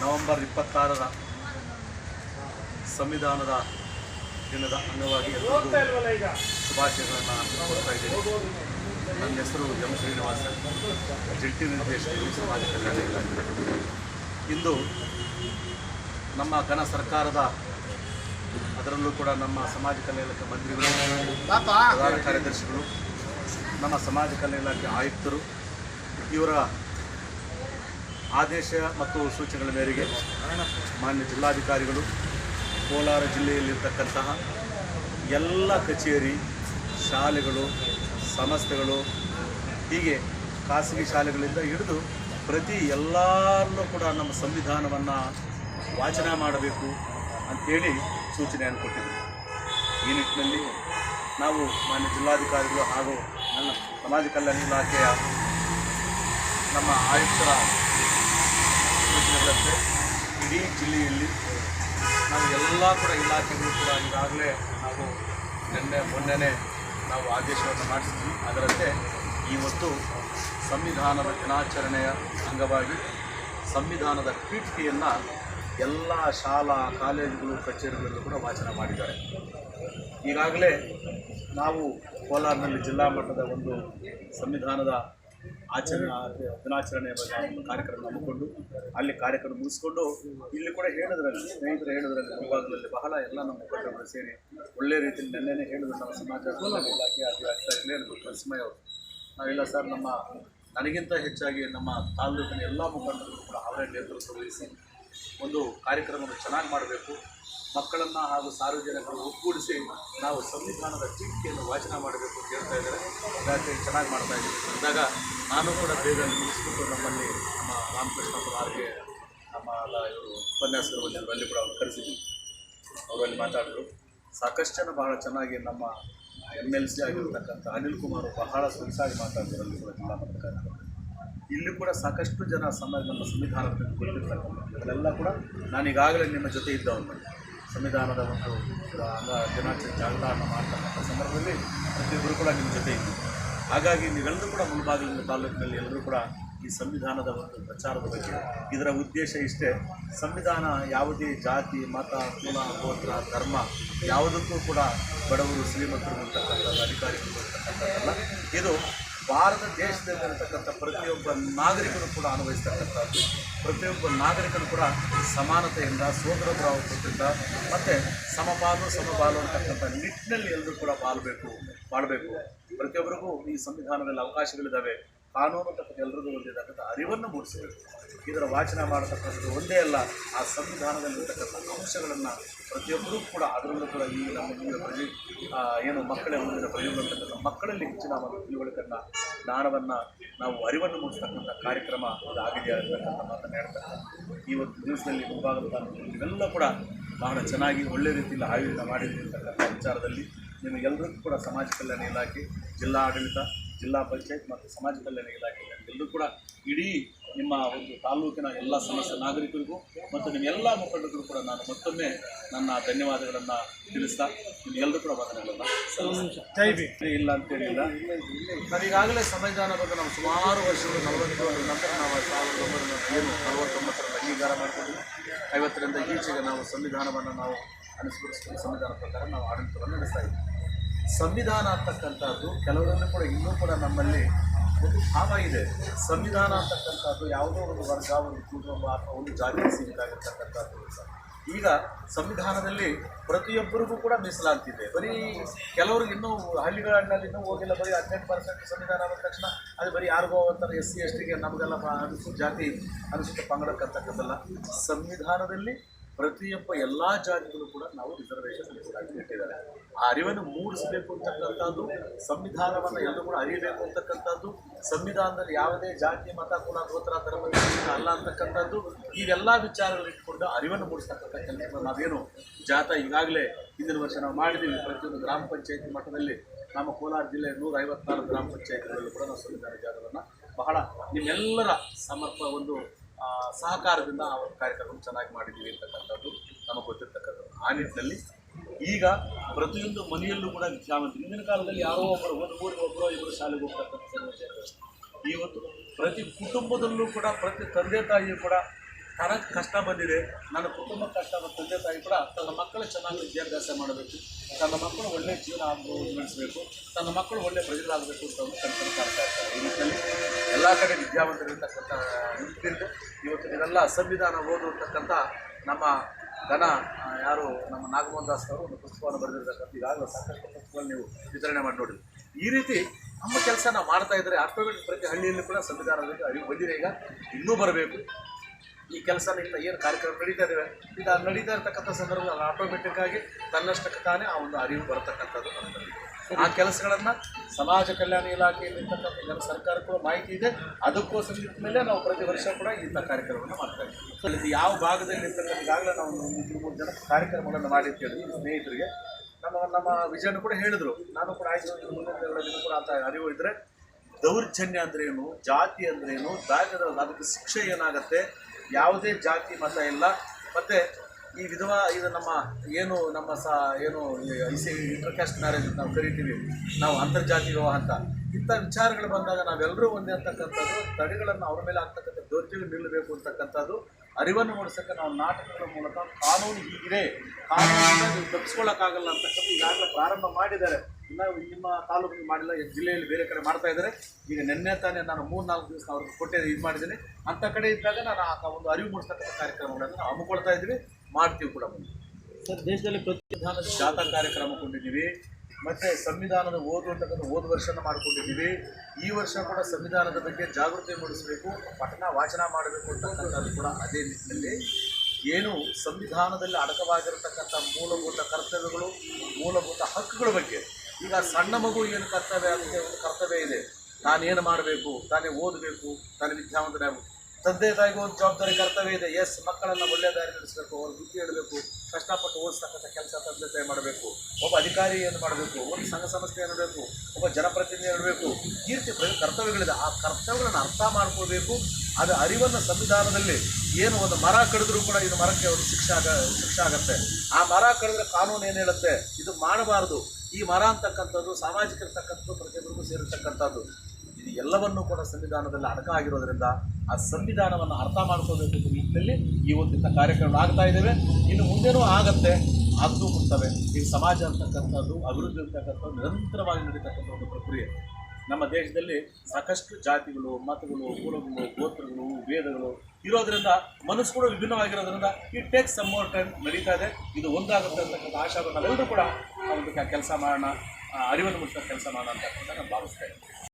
November ಇಪ್ಪತ್ತಾರರ ಸಂವಿಧಾನದ ದಿನದ ಅಂಗವಾಗಿ ಶುಭಾಶಯಗಳನ್ನು ಕೊಡ್ತಾ ನನ್ನ ಹೆಸರು ಎಂ ಶ್ರೀನಿವಾಸ. ಜಂಟಿ ನಿರ್ದೇಶಕರು ಸಮಾಜ ಕಲ್ಯಾಣ ಇಲಾಖೆ. ಇಂದು ನಮ್ಮ ಘನ ಸರ್ಕಾರದ ಅದರಲ್ಲೂ ಕೂಡ ನಮ್ಮ ಸಮಾಜ ಕಲ್ಯಾಣ ಇಲಾಖೆ ಮಂತ್ರಿಗಳು, ಪ್ರಧಾನ ಕಾರ್ಯದರ್ಶಿಗಳು, ನಮ್ಮ ಸಮಾಜ ಕಲ್ಯಾಣ ಇಲಾಖೆ ಆಯುಕ್ತರು, ಇವರ ಆದೇಶ ಮತ್ತು ಸೂಚನೆಗಳ ಮೇರೆಗೆ ಮಾನ್ಯ ಜಿಲ್ಲಾಧಿಕಾರಿಗಳು, ಕೋಲಾರ ಜಿಲ್ಲೆಯಲ್ಲಿರ್ತಕ್ಕಂತಹ ಎಲ್ಲ ಕಚೇರಿ ಶಾಲೆಗಳು, ಸಂಸ್ಥೆಗಳು, ಹೀಗೆ ಖಾಸಗಿ ಶಾಲೆಗಳಿಂದ ಹಿಡಿದು ಪ್ರತಿ ಎಲ್ಲರನ್ನೂ ಕೂಡ ನಮ್ಮ ಸಂವಿಧಾನವನ್ನು ವಾಚನ ಮಾಡಬೇಕು ಅಂಥೇಳಿ ಸೂಚನೆಯನ್ನು ಕೊಟ್ಟಿದ್ದೆ ಈ ನಿಟ್ಟಿನಲ್ಲಿ ನಾವು ಮಾನ್ಯ ಜಿಲ್ಲಾಧಿಕಾರಿಗಳು ಹಾಗೂ ನನ್ನ ಸಮಾಜ ಕಲ್ಯಾಣ ಇಲಾಖೆಯ ನಮ್ಮ ಆಯುಕ್ತರ ಸೂಚನೆಗಳಂತೆ ಇಡೀ ಜಿಲ್ಲೆಯಲ್ಲಿ ನಾವು ಎಲ್ಲ ಕೂಡ ಇಲಾಖೆಗಳು ಕೂಡ ಈಗಾಗಲೇ ನಾವು ನಿನ್ನೆ ಮೊನ್ನೆನೇ ನಾವು ಆದೇಶವನ್ನು ಮಾಡಿಸಿದ್ವಿ. ಅದರಂತೆ ಇವತ್ತು ಸಂವಿಧಾನದ ದಿನಾಚರಣೆಯ ಅಂಗವಾಗಿ ಸಂವಿಧಾನದ ಪೀಠಿಕೆಯನ್ನು ಎಲ್ಲ ಶಾಲಾ, ಕಾಲೇಜುಗಳು, ಕಚೇರಿಗಳಲ್ಲೂ ಕೂಡ ವಾಚನ ಮಾಡಿದ್ದಾರೆ. ಈಗಾಗಲೇ ನಾವು ಕೋಲಾರನಲ್ಲಿ ಜಿಲ್ಲಾ ಮಟ್ಟದ ಒಂದು ಸಂವಿಧಾನದ ಆಚರಣೆ ದಿನಾಚರಣೆ ಬಗ್ಗೆ ಕಾರ್ಯಕ್ರಮ ಹಮ್ಮಿಕೊಂಡು ಅಲ್ಲಿ ಕಾರ್ಯಕ್ರಮ ಮುಗಿಸ್ಕೊಂಡು ಇಲ್ಲಿ ಕೂಡ ಹೇಳಿದ್ರಲ್ಲಿ, ಸ್ನೇಹಿತರು ಹೇಳಿದ್ರಲ್ಲಿ ಮುಂಭಾಗದಲ್ಲಿ ಬಹಳ ಎಲ್ಲ ನಮ್ಮ ಮುಖಂಡರು ಸೇರಿ ಒಳ್ಳೆ ರೀತಿಯಲ್ಲಿ ನೆನ್ನೆನೇ ಹೇಳಿದ್ರು ನಮ್ಮ ಸಮಾಜ ಇಲಾಖೆ ಅಧಿಕಾರಿಗಳೇ ನರಸಿಂಹಯ್ಯ ಅವರು. ನಾವೆಲ್ಲ ಸರ್ ನಮ್ಮ ನನಗಿಂತ ಹೆಚ್ಚಾಗಿ ನಮ್ಮ ತಾಲೂಕಿನ ಎಲ್ಲ ಮುಖಂಡರು ಕೂಡ ಅವರೇ ನೇತೃತ್ವ ವಹಿಸಿ ಒಂದು ಕಾರ್ಯಕ್ರಮವನ್ನು ಚೆನ್ನಾಗಿ ಮಾಡಬೇಕು. ಮಕ್ಕಳನ್ನು ಹಾಗೂ ಸಾರ್ವಜನಿಕರು ಒಗ್ಗೂಡಿಸಿ ನಾವು ಸಂವಿಧಾನದ ಟೀಕೆಯನ್ನು ವಾಚನ ಮಾಡಬೇಕು ಅಂತ ಹೇಳ್ತಾ ಇದ್ದಾರೆ. ಇಲಾಖೆ ಚೆನ್ನಾಗಿ ಮಾಡ್ತಾ ಇದ್ದೀವಿ. ಅಂದಾಗ ನಾನು ಕೂಡ ಬೇಗ ಮುಗಿಸ್ಬಿಟ್ಟು ನಮ್ಮಲ್ಲಿ ನಮ್ಮ ರಾಮಕೃಷ್ಣ ಅವರಿಗೆ ನಮ್ಮ ಎಲ್ಲ ಇವರು ಉಪನ್ಯಾಸಕರು ಬಂದಿದ್ರು. ಅಲ್ಲಿ ಕೂಡ ಅವ್ರು ಕರೆಸಿದ್ವಿ. ಅವರು ಅಲ್ಲಿ ಮಾತಾಡಿದ್ರು. ಸಾಕಷ್ಟು ಜನ ಬಹಳ ಚೆನ್ನಾಗಿ ನಮ್ಮ ಎಂ ಎಲ್ ಸಿ ಆಗಿರ್ತಕ್ಕಂಥ ಅನಿಲ್ ಕುಮಾರ್ ಬಹಳ ಸೊಗಸಾಗಿ ಮಾತಾಡಿದ್ರು. ಅಲ್ಲಿ ಕೂಡ ಜಿಲ್ಲಾ ಮಟ್ಟದ ಕಾರ್ಯಕ್ರಮ ಇಲ್ಲಿ ಕೂಡ ಸಾಕಷ್ಟು ಜನ ಸಮಾಜ ನಮ್ಮ ಸಂವಿಧಾನದ ಅದೆಲ್ಲ ಕೂಡ ನಾನು ಈಗಾಗಲೇ ನಿಮ್ಮ ಜೊತೆ ಇದ್ದವನು. ಸಂವಿಧಾನದ ಒಂದು ಅಂಗ ದಿನಾಚರಣೆ ಜಾಗರಣೆ ಮಾಡ್ತಕ್ಕಂಥ ಸಂದರ್ಭದಲ್ಲಿ ಪ್ರತಿಯೊಬ್ಬರು ಕೂಡ ನಿಮ್ಮ ಜೊತೆ ಇದ್ದೀವಿ ಹಾಗಾಗಿ ನೀವೆಲ್ಲರೂ ಕೂಡ ಮುಳಬಾಗಿಲಿನ ತಾಲೂಕಿನಲ್ಲಿ ಎಲ್ಲರೂ ಕೂಡ ಈ ಸಂವಿಧಾನದ ಒಂದು ಪ್ರಚಾರದ ಬಗ್ಗೆ ಇದರ ಉದ್ದೇಶ ಇಷ್ಟೇ. ಸಂವಿಧಾನ ಯಾವುದೇ ಜಾತಿ, ಮತ, ಕುಲ, ಗೋತ್ರ, ಧರ್ಮ ಯಾವುದಕ್ಕೂ ಕೂಡ ಬಡವರು ಶ್ರೀಮಂತರು ಅಂತಕ್ಕಂಥದ್ದು, ಅಧಿಕಾರಿಗಳು ಇದು ಭಾರತ ದೇಶದಲ್ಲಿರ್ತಕ್ಕಂಥ ಪ್ರತಿಯೊಬ್ಬ ನಾಗರಿಕರು ಕೂಡ ಅನುಭವಿಸ್ತಕ್ಕಂಥದ್ದು. ಪ್ರತಿಯೊಬ್ಬ ನಾಗರಿಕರು ಕೂಡ ಸಮಾನತೆಯಿಂದ ಸೋದರ ಭಾವದಿಂದ ಮತ್ತು ಸಮಪಾಲು ಸಮಪಾಲು ಅಂತಕ್ಕಂಥ ನಿಟ್ಟಿನಲ್ಲಿ ಎಲ್ಲರೂ ಕೂಡ ಬಾಳಬೇಕು ಮಾಡಬೇಕು ಪ್ರತಿಯೊಬ್ಬರಿಗೂ ಈ ಸಂವಿಧಾನದಲ್ಲಿ ಅವಕಾಶಗಳಿದ್ದಾವೆ. ಕಾನೂನು ತಕ್ಕಂಥ ಎಲ್ಲರಿಗೂ ಒಂದಿರತಕ್ಕಂಥ ಅರಿವನ್ನು ಮೂಡಿಸಬೇಕು. ಇದರ ವಾಚನ ಮಾಡತಕ್ಕಂಥದ್ದು ಒಂದೇ ಅಲ್ಲ, ಆ ಸಂವಿಧಾನದಲ್ಲಿರತಕ್ಕಂಥ ಅಂಶಗಳನ್ನು ಪ್ರತಿಯೊಬ್ಬರೂ ಕೂಡ ಅದರಲ್ಲೂ ಕೂಡ ಈ ನಮ್ಮ ಮುಂದಿನ ಪ್ರಜೆ ಏನು ಮಕ್ಕಳೇ ಮುಂದಿನ ಪ್ರಜೆಗಳು ಅಂತಕ್ಕಂಥ ಮಕ್ಕಳಲ್ಲಿ ಹೆಚ್ಚಿನ ಒಂದು ತಿಳುವಳಿಕೆಯನ್ನು, ಜ್ಞಾನವನ್ನು ನಾವು ಅರಿವನ್ನು ಮೂಡಿಸ್ತಕ್ಕಂಥ ಕಾರ್ಯಕ್ರಮ ಆಗಿದೆ ಅಂತಕ್ಕಂಥ ಮಾತನ್ನು ಹೇಳ್ತಾರೆ ಈ ಒಂದು ದಿವಸದಲ್ಲಿ ಮುಂಭಾಗದ ಇವೆಲ್ಲ ಕೂಡ ಬಹಳ ಚೆನ್ನಾಗಿ ಒಳ್ಳೆ ರೀತಿಯಲ್ಲಿ ಆಯೋಜನೆ ಮಾಡಿರ್ತಕ್ಕಂಥ ವಿಚಾರದಲ್ಲಿ ನಿಮಗೆಲ್ಲರಿಗೂ ಕೂಡ ಸಮಾಜ ಕಲ್ಯಾಣ ಇಲಾಖೆ ಜಿಲ್ಲಾ ಆಡಳಿತ ಜಿಲ್ಲಾ ಪಂಚಾಯತ್ ಮತ್ತು ಸಮಾಜ ಕಲ್ಯಾಣ ಇಲಾಖೆ ಎಲ್ಲರೂ ಕೂಡ ಇಡೀ ನಿಮ್ಮ ಒಂದು ತಾಲೂಕಿನ ಎಲ್ಲ ಸಮಸ್ಯೆ ನಾಗರಿಕರಿಗೂ ಮತ್ತು ನಿಮ್ಮ ಎಲ್ಲ ಮುಖಂಡರಿಗೂ ಕೂಡ ನಾನು ಮತ್ತೊಮ್ಮೆ ನನ್ನ ಧನ್ಯವಾದಗಳನ್ನು ತಿಳಿಸ್ತಾ ನಿಮಗೆಲ್ಲರೂ ಕೂಡ ಮಾತನಾಡಲ್ಲ. ಇಲ್ಲ ಅಂತೇಳಿಲ್ಲ ನಾನು ಈಗಾಗಲೇ ಸಂವಿಧಾನ ಬಗ್ಗೆ ನಾವು ಸುಮಾರು ವರ್ಷಗಳು ನಲವತ್ತು ವರ್ಷದ ನಂತರ ನಾವು ಸಾವಿರದ ಒಂಬೈನೂರ ಏನು ನಲವತ್ತೊಂಬತ್ತರಲ್ಲಿ ಅಂಗೀಕಾರ ಮಾಡಿಕೊಂಡಿದ್ವಿ. ಐವತ್ತರಿಂದ ಈಚೆಗೆ ನಾವು ಸಂವಿಧಾನವನ್ನು ನಾವು ಅನುಸರಿಸಿಕೊಂಡು ಸಂವಿಧಾನ ಪ್ರಕಾರ ನಾವು ಆಡಳಿತವನ್ನು ನಡೆಸ್ತಾ ಇದ್ದೀವಿ. ಸಂವಿಧಾನ ಅಂತಕ್ಕಂಥದ್ದು ಕೆಲವರನ್ನು ಕೂಡ ಇನ್ನೂ ಕೂಡ ನಮ್ಮಲ್ಲಿ ಒಂದು ಭಾವ ಇದೆ. ಸಂವಿಧಾನ ಅಂತಕ್ಕಂಥದ್ದು ಯಾವುದೋ ಒಂದು ವರ್ಗ, ಒಂದು ಕುಟುಂಬ ಅಥವಾ ಒಂದು ಜಾತಿಗೆ ಸೀಮಿತಾಗಿರ್ತಕ್ಕಂಥದ್ದು. ಈಗ ಸಂವಿಧಾನದಲ್ಲಿ ಪ್ರತಿಯೊಬ್ಬರಿಗೂ ಕೂಡ ಮೀಸಲಾಗ್ತಿದೆ ಬರೀ ಕೆಲವ್ರಿಗೆ ಇನ್ನೂ ಹಳ್ಳಿಗಳಲ್ಲಿ ಇನ್ನೂ ಹೋಗಿಲ್ಲ, ಬರೀ ಹದಿನೆಂಟು ಪರ್ಸೆಂಟ್ ಸಂವಿಧಾನ ಆದ ತಕ್ಷಣ ಅದು ಬರೀ ಯಾರಿಗೋ ಅಂತಾರೆ ಎಸ್ ಸಿ ಎಸ್ ಟಿಗೆ ನಮಗೆಲ್ಲ ಅನುಸೂಚಿತ ಜಾತಿ ಅನುಸೂಚಿತ ಪಂಗಡಕ್ಕಂತಕ್ಕದ್ದಲ್ಲ. ಸಂವಿಧಾನದಲ್ಲಿ ಪ್ರತಿಯೊಬ್ಬ ಎಲ್ಲ ಜಾತಿಗಳು ಕೂಡ ನಾವು ರಿಸರ್ವೇಷನ್ ಇಟ್ಟಿದ್ದಾರೆ. ಆ ಅರಿವನ್ನು ಮೂಡಿಸಬೇಕು ಅಂತಕ್ಕಂಥದ್ದು, ಸಂವಿಧಾನವನ್ನು ಎಲ್ಲರೂ ಕೂಡ ಅರಿಯಬೇಕು ಅಂತಕ್ಕಂಥದ್ದು, ಸಂವಿಧಾನದಲ್ಲಿ ಯಾವುದೇ ಜಾತಿ, ಮತ, ಕುಲ, ಗೋತ್ರ, ಧರ್ಮ ಅಲ್ಲ ಅಂತಕ್ಕಂಥದ್ದು, ಈಗೆಲ್ಲ ವಿಚಾರಗಳು ಅರಿವನ್ನು ಮೂಡಿಸ್ತಕ್ಕಂಥ ಕೆಲಸ ನಾವೇನು ಜಾತ ಈಗಾಗಲೇ ಹಿಂದಿನ ವರ್ಷ ನಾವು ಮಾಡಿದ್ದೀವಿ. ಪ್ರತಿಯೊಂದು ಗ್ರಾಮ ಪಂಚಾಯತಿ ಮಟ್ಟದಲ್ಲಿ ನಮ್ಮ ಕೋಲಾರ ಜಿಲ್ಲೆ ನೂರ ಐವತ್ತಾರು ಗ್ರಾಮ ಪಂಚಾಯತಿಗಳಲ್ಲೂ ಕೂಡ ನಾವು ಸಂವಿಧಾನ ಜಾಗವನ್ನು ಬಹಳ ನಿಮ್ಮೆಲ್ಲರ ಸಮರ್ಪ ಒಂದು ಸಹಕಾರದಿಂದ ಆ ಕಾರ್ಯಕ್ರಮ ಚೆನ್ನಾಗಿ ಮಾಡಿದ್ದೀವಿ ಅಂತಕ್ಕಂಥದ್ದು ನಮಗೆ ಗೊತ್ತಿರ್ತಕ್ಕಂಥದ್ದು. ಆ ನಿಟ್ಟಿನಲ್ಲಿ ಈಗ ಪ್ರತಿಯೊಂದು ಮನೆಯಲ್ಲೂ ಕೂಡ ವಿದ್ಯಾವಂತ ಹಿಂದಿನ ಕಾಲದಲ್ಲಿ ಯಾರೋ ಒಬ್ಬರು ಒಂದು ಊರಿಗೆ ಒಬ್ಬರು ಇಬ್ಬರು ಶಾಲೆಗೆ ಹೋಗ್ತಕ್ಕಂಥ ಸಮಸ್ಯೆ. ಇವತ್ತು ಪ್ರತಿ ಕುಟುಂಬದಲ್ಲೂ ಕೂಡ, ಪ್ರತಿ ತಂದೆ ತಾಯಿಯೂ ಕೂಡ ನನಗೆ ಕಷ್ಟ ಬಂದಿದೆ. ನನ್ನ ಕುಟುಂಬ ಕಷ್ಟ ಬಂದ ತಂದೆ ತಾಯಿ ಕೂಡ ತನ್ನ ಮಕ್ಕಳು ಚೆನ್ನಾಗಿ ವಿದ್ಯಾಭ್ಯಾಸ ಮಾಡಬೇಕು. ತನ್ನ ಮಕ್ಕಳು ಒಳ್ಳೆ ಜೀವನ ಆಗ್ಬೋದು ನಡೆಸಬೇಕು ತನ್ನ ಮಕ್ಕಳು ಒಳ್ಳೆ ಪ್ರಜೆಗಳಾಗಬೇಕು ಅಂತ ಕನಸನ್ನು ಕಾಣ್ತಾ ಇರ್ತಾರೆ. ಈ ನಿಟ್ಟಿನಲ್ಲಿ ಕಡೆ ವಿದ್ಯಾವಂತರಿರ್ತಕ್ಕಂಥ ನಿಂತಿದ್ದು ಇವತ್ತು ಇದೆಲ್ಲ ಸಂವಿಧಾನ ಓದಿರ್ತಕ್ಕಂಥ ನಮ್ಮ ಘನ ಯಾರು ನಮ್ಮ ನಾಗಮೋಹನ್ ದಾಸ್ ಅವರು ಒಂದು ಪುಸ್ತಕವನ್ನು ಬರೆದಿರ್ತಕ್ಕಂಥ, ಈಗಾಗಲೇ ಸಾಕಷ್ಟು ಪುಸ್ತಕಗಳು ನೀವು ವಿತರಣೆ ಮಾಡಿ ನೋಡಿದ್ರಿ ಈ ರೀತಿ ನಮ್ಮ ಕೆಲಸ ನಾವು ಮಾಡ್ತಾ ಇದ್ದರೆ ಆಟೋಮೆಟಿಕ್ ಪ್ರತಿ ಹಳ್ಳಿಯಲ್ಲಿ ಕೂಡ ಸಂವಿಧಾನದಲ್ಲಿ ಅರಿವು ಬಂದಿದೆ. ಈಗ ಇನ್ನೂ ಬರಬೇಕು. ಈ ಕೆಲಸ ನಿಂತ ಏನು ಕಾರ್ಯಕ್ರಮ ನಡೀತಾ ಇದ್ದಾವೆ ಇದು ನಡೀತಾ ಇರತಕ್ಕಂಥ ಸಂದರ್ಭದಲ್ಲಿ ಆಟೋಮೆಟಿಕ್ ಆಗಿ ತನ್ನಷ್ಟಕ್ಕೆ ತಾನೇ ಆ ಒಂದು ಅರಿವು ಬರತಕ್ಕಂಥದ್ದು ನಮ್ಮಲ್ಲಿ ಆ ಕೆಲಸಗಳನ್ನು ಸಮಾಜ ಕಲ್ಯಾಣ ಇಲಾಖೆಯಲ್ಲಿರ್ತಕ್ಕಂಥ ಜನ ಕೂಡ ಮಾಹಿತಿ ಇದೆ. ಅದಕ್ಕೋಸ್ಕರ ಮೇಲೆ ನಾವು ಪ್ರತಿ ವರ್ಷ ಕೂಡ ಇಂಥ ಕಾರ್ಯಕ್ರಮವನ್ನು ಮಾಡ್ತಾ ಇದ್ದೀವಿ. ಯಾವ ಭಾಗದಲ್ಲಿ ಇರ್ತಕ್ಕಂಥ ಈಗಾಗಲೇ ನಾವು ಮೂರು ಜನ ಕಾರ್ಯಕ್ರಮಗಳನ್ನು ಮಾಡಿರ್ತೀವಿ ಸ್ನೇಹಿತರಿಗೆ. ನಮ್ಮ ನಮ್ಮ ವಿಜಯನ ಕೂಡ ಹೇಳಿದ್ರು. ನಾನು ಕೂಡ ಆಯ್ತು ಮುಂದಿನ ದಿನ ಕೂಡ ಅಂತ ಅರಿವು ಇದ್ದರೆ ದೌರ್ಜನ್ಯ ಅಂದ್ರೇನು, ಜಾತಿ ಅಂದ್ರೇನು ದಾಖಲೆ ಅದಕ್ಕೆ ಶಿಕ್ಷೆ ಏನಾಗುತ್ತೆ, ಯಾವುದೇ ಜಾತಿ ಮತ ಇಲ್ಲ. ಮತ್ತೆ ಈ ವಿಧವಾ ಇದು ನಮ್ಮ ಏನು ನಮ್ಮ ಸ ಏನು ಐ ಸಿ ಇಂಟರ್ಕ್ಯಾಸ್ಟ್ ಮ್ಯಾರೇಜ್ ನಾವು ಕರಿತೀವಿ, ನಾವು ಅಂತರ್ಜಾತಿ ವಿವಾಹ ಅಂತ. ಇಂಥ ವಿಚಾರಗಳು ಬಂದಾಗ ನಾವೆಲ್ಲರೂ ಒಂದೇ ಅಂತಕ್ಕಂಥದ್ದು, ತಡೆಗಳನ್ನು ಅವ್ರ ಮೇಲೆ ಆಗ್ತಕ್ಕಂಥ ದೌರ್ಜನ್ಯ ನಿಲ್ಲಬೇಕು ಅಂತಕ್ಕಂಥದ್ದು, ಅರಿವನ್ನು ಮೂಡಿಸೋಕ್ಕೆ ನಾವು ನಾಟಕಗಳ ಮೂಲಕ ಕಾನೂನು ಹೀಗಿದೆ. ಕಾನೂನು ನೀವು ತಪ್ಪಿಸ್ಕೊಳ್ಳೋಕ್ಕಾಗಲ್ಲ ಅಂತಕ್ಕಂಥ ಈಗಾಗಲೇ ಪ್ರಾರಂಭ ಮಾಡಿದ್ದಾರೆ. ಇನ್ನು ನಿಮ್ಮ ತಾಲೂಕಿಗೆ ಮಾಡಿಲ್ಲ ಜಿಲ್ಲೆಯಲ್ಲಿ ಬೇರೆ ಕಡೆ ಮಾಡ್ತಾ ಇದ್ದಾರೆ. ಈಗ ನಿನ್ನೆ ತಾನೇ ನಾನು ಮೂರು ನಾಲ್ಕು ದಿವಸ ಅವ್ರಿಗೆ ಕೊಟ್ಟೆ ಇದು ಮಾಡಿದ್ದೀನಿ. ಅಂಥ ಕಡೆ ಇದ್ದಾಗ ನಾನು ಆ ಒಂದು ಅರಿವು ಮೂಡಿಸ್ತಕ್ಕಂಥ ಕಾರ್ಯಕ್ರಮಗಳನ್ನು ನಾವು ಹಮ್ಮಿಕೊಳ್ತಾ ಇದ್ವಿ ಮಾಡ್ತೀವಿ ಕೂಡ. ಸರ್, ದೇಶದಲ್ಲಿ ಪ್ರತಿ ಸಂವಿಧಾನದ ಜಾಥಾ ಕಾರ್ಯಕ್ರಮ ಕೊಂಡಿದ್ದೀವಿ. ಮತ್ತು ಸಂವಿಧಾನದ ಓದು ಅಂತಕ್ಕಂಥ ಓದು ವರ್ಷನ ಮಾಡಿಕೊಂಡಿದ್ದೀವಿ. ಈ ವರ್ಷ ಕೂಡ ಸಂವಿಧಾನದ ಬಗ್ಗೆ ಜಾಗೃತಿ ಮೂಡಿಸಬೇಕು, ಪಠಣ ವಾಚನ ಮಾಡಬೇಕು ಅಂತಕ್ಕಂಥದ್ದು ಕೂಡ ಅದೇ ನಿಟ್ಟಿನಲ್ಲಿ. ಏನು ಸಂವಿಧಾನದಲ್ಲಿ ಅಡಕವಾಗಿರತಕ್ಕಂಥ ಮೂಲಭೂತ ಕರ್ತವ್ಯಗಳು, ಮೂಲಭೂತ ಹಕ್ಕುಗಳ ಬಗ್ಗೆ. ಈಗ ಸಣ್ಣ ಮಗು ಏನು ಕರ್ತವ್ಯ, ಅದಕ್ಕೆ ಒಂದು ಕರ್ತವ್ಯ ಇದೆ. ತಾನೇನು ಮಾಡಬೇಕು, ತಾನೇ ಓದಬೇಕು, ತಾನೇ ವಿದ್ಯಾವಂತನಾಗಬೇಕು. ತಂದೆ ತಾಯಿಗೂ ಒಂದು ಜವಾಬ್ದಾರಿ, ಕರ್ತವ್ಯ ಇದೆ. ಎಸ್ ಮಕ್ಕಳನ್ನು ಒಳ್ಳೆ ದಾರಿ ನಡೆಸಬೇಕು, ಅವ್ರ ಬುದ್ಧಿ ಹೇಳಬೇಕು, ಕಷ್ಟಪಟ್ಟು ಓದಿಸ್ತಕ್ಕಂಥ ಕೆಲಸ ತಂದೆ ತಾಯಿ ಮಾಡಬೇಕು, ಒಬ್ಬ ಅಧಿಕಾರಿ ಏನು ಮಾಡಬೇಕು, ಒಂದು ಸಂಘ ಸಂಸ್ಥೆ ಏನಿರಬೇಕು ಒಬ್ಬ ಜನಪ್ರತಿನಿಧಿ ಇರಬೇಕು ಈ ರೀತಿ ಕರ್ತವ್ಯಗಳಿದೆ. ಆ ಕರ್ತವ್ಯಗಳನ್ನು ಅರ್ಥ ಮಾಡ್ಕೋಬೇಕು ಅದು ಅರಿವನ್ನು ಸಂವಿಧಾನದಲ್ಲಿ ಏನು ಒಂದು ಮರ ಕಡಿದ್ರೂ ಕೂಡ ಇದು ಮರಕ್ಕೆ ಒಂದು ಶಿಕ್ಷೆ ಆಗ, ಶಿಕ್ಷೆ ಆಗುತ್ತೆ. ಆ ಮರ ಕಡಿದ್ರೆ ಕಾನೂನು ಏನು ಹೇಳುತ್ತೆ? ಇದು ಮಾಡಬಾರ್ದು. ಈ ಮರ ಅಂತಕ್ಕಂಥದ್ದು, ಸಾಮಾಜಿಕ ಇರ್ತಕ್ಕಂಥದ್ದು ಪ್ರತಿಯೊಬ್ಬರಿಗೂ ಸೇರಿರ್ತಕ್ಕಂಥದ್ದು. ಇದು ಎಲ್ಲವನ್ನೂ ಕೂಡ ಸಂವಿಧಾನದಲ್ಲಿ ಅಡಕ ಆಗಿರೋದ್ರಿಂದ ಆ ಸಂವಿಧಾನವನ್ನು ಅರ್ಥ ಅನ್ನೋ ನಿಟ್ಟಿನಲ್ಲಿ ಈ ಒಂದು ಕಾರ್ಯಕ್ರಮ ಆಗ್ತಾ ಇದ್ದೇವೆ ಇನ್ನು ಮುಂದೆನೂ ಆಗತ್ತೆ ಆಗ್ತೂ ಕೊಡ್ತವೆ ಈ ಸಮಾಜ ಅಂತಕ್ಕಂಥದ್ದು, ಅಭಿವೃದ್ಧಿ ಅಂತಕ್ಕಂಥದ್ದು ನಿರಂತರವಾಗಿ ನಡೀತಕ್ಕಂಥ ಒಂದು ಪ್ರಕ್ರಿಯೆ. ನಮ್ಮ ದೇಶದಲ್ಲಿ ಸಾಕಷ್ಟು ಜಾತಿಗಳು, ಮತಗಳು, ಕುಲಗಳು, ಗೋತ್ರಗಳು ವೇದಗಳು ಇರೋದ್ರಿಂದ ಮನಸ್ಸು ಕೂಡ ವಿಭಿನ್ನವಾಗಿರೋದ್ರಿಂದ ಈ ಟೇಕ್ ಸಮ್ ಟೈಮ್ ನಡೀತಾ ಇದೆ. ಇದು ಒಂದಾಗುತ್ತೆ ಅಂತಕ್ಕಂಥ ಆಶಾವನ್ನು ಕೂಡ ಆ ಒಂದು ಕೆಲಸ ಮಾಡೋಣ ಅರಿವನ್ನು ಮುಟ್ಟಿಸೋ ಕೆಲಸ ಮಾಡೋಣ ಅಂತಕ್ಕಂಥ ನಾನು ಭಾವಿಸ್ತೇನೆ